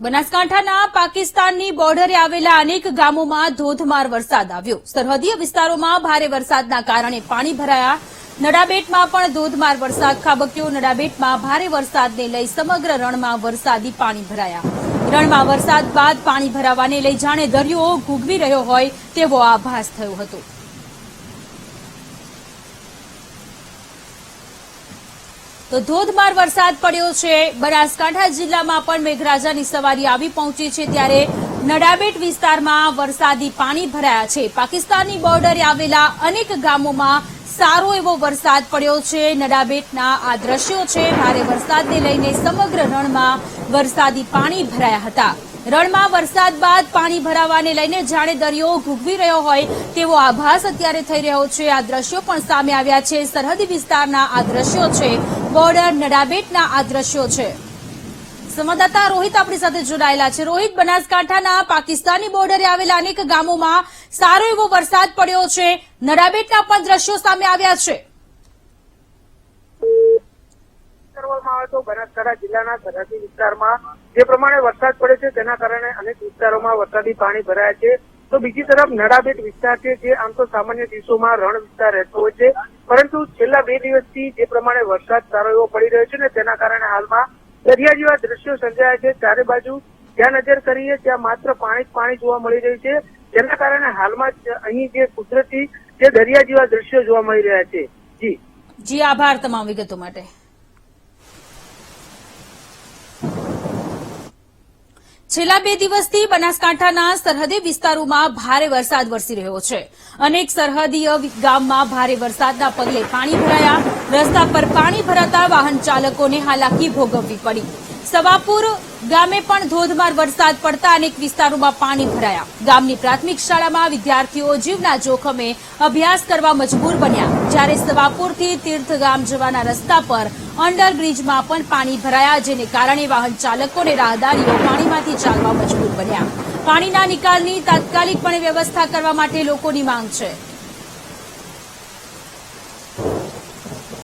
બનાસકાંઠાના પાકિસ્તાનની બોર્ડરે આવેલા અનેક ગામોમાં ધોધમાર વરસાદ આવ્યો. સરહદીય વિસ્તારોમાં ભારે વરસાદના કારણે પાણી ભરાયા. નડાબેટમાં પણ ધોધમાર વરસાદ ખાબક્યો. નડાબેટમાં ભારે વરસાદને લઈ સમગ્ર રણમાં વરસાદી પાણી ભરાયા. રણમાં વરસાદ બાદ પાણી ભરાવાને લઈ જાણે દરિયો ઘૂગવી રહ્યો હોય તેવો આભાસ થયો હતો. તો ધોધમાર વરસાદ પડ્યો છે. બનાસકાંઠા જિલ્લામાં પણ મેઘરાજાની સવારી આવી પહોંચી છે ત્યારે નડાબેટ વિસ્તારમાં વરસાદી પાણી ભરાયા છે. પાકિસ્તાનની બોર્ડરે આવેલા અનેક ગામોમાં સારો એવો વરસાદ પડ્યો છે. નડાબેટના આ દ્રશ્યો છે. ભારે વરસાદને લઈને સમગ્ર રણમાં વરસાદી પાણી ભરાયા હતા. રણમાં વરસાદ બાદ પાણી ભરાવાને લઈને જાણે દરિયો ઘૂગવી રહ્યો હોય તેવો આભાસ અત્યારે થઈ રહ્યો છે. આ દ્રશ્યો પણ સામે આવ્યા છે. સરહદી વિસ્તારના આ દ્રશ્યો છે. બોર્ડર નડાબેટના આ દ્રશ્યો છે. સંવાદદાતા રોહિત આપણી સાથે જોડાયેલા છે. રોહિત, બનાસકાંઠાના પાકિસ્તાની બોર્ડરે આવેલા અનેક ગામોમાં સારો એવો વરસાદ પડ્યો છે. નડાબેટના પણ દ્રશ્યો સામે આવ્યા છે. કરવામાં બનાસકાંઠા જિલ્લાના સરહદી વિસ્તારમાં જે પ્રમાણે વરસાદ પડે છે, તેના કારણે અનેક વિસ્તારોમાં વરસાદી પાણી ભરાયા છે. તો બીજી તરફ નડાબેટ વિસ્તાર છે, જે આમ તો સામાન્ય દિવસોમાં રણ વિસ્તાર રહેતો હોય છે. પરંતુ છેલ્લા બે દિવસથી જે પ્રમાણે વરસાદ સારો એવો પડી રહ્યો છે ને તેના કારણે હાલમાં દરિયા જેવા દ્રશ્યો સર્જાયા છે. ચારે બાજુ જ્યાં નજર કરીએ ત્યાં માત્ર પાણી પાણી જોવા મળી રહ્યું છે. જેના કારણે હાલમાં અહીં જે કુદરતી જે દરિયા જેવા દ્રશ્યો જોવા મળી રહ્યા છે. જી. જી, આભાર તમામ વિગતો માટે. છેલ્લા બે દિવસથી બનાસકાંઠાના સરહદી વિસ્તારોમાં ભારે વરસાદ વરસી રહ્યો છે. અનેક સરહદીય ગામમાં ભારે વરસાદના પગલે પાણી ભરાયા. રસ્તા પર પાણી ભરાતા વાહન ચાલકોને હાલાકી ભોગવવી પડી. સવાપુર ગામે પણ ધોધમાર વરસાદ પડતા અનેક વિસ્તારોમાં પાણી ભરાયા. ગામની પ્રાથમિક શાળામાં વિદ્યાર્થીઓ જીવના જોખમે અભ્યાસ કરવા મજબૂર બન્યા. જ્યારે સવાપુરથી તીર્થગામ જવાના રસ્તા પર અંડરબ્રિજમાં પણ પાણી ભરાયા, જેને કારણે વાહન ચાલકોને રાહદારીઓ પાણીમાંથી ચાલવા મજબૂર બન્યા. પાણીના નિકાલની તાત્કાલિકપણે વ્યવસ્થા કરવા માટે લોકોની માંગ છે.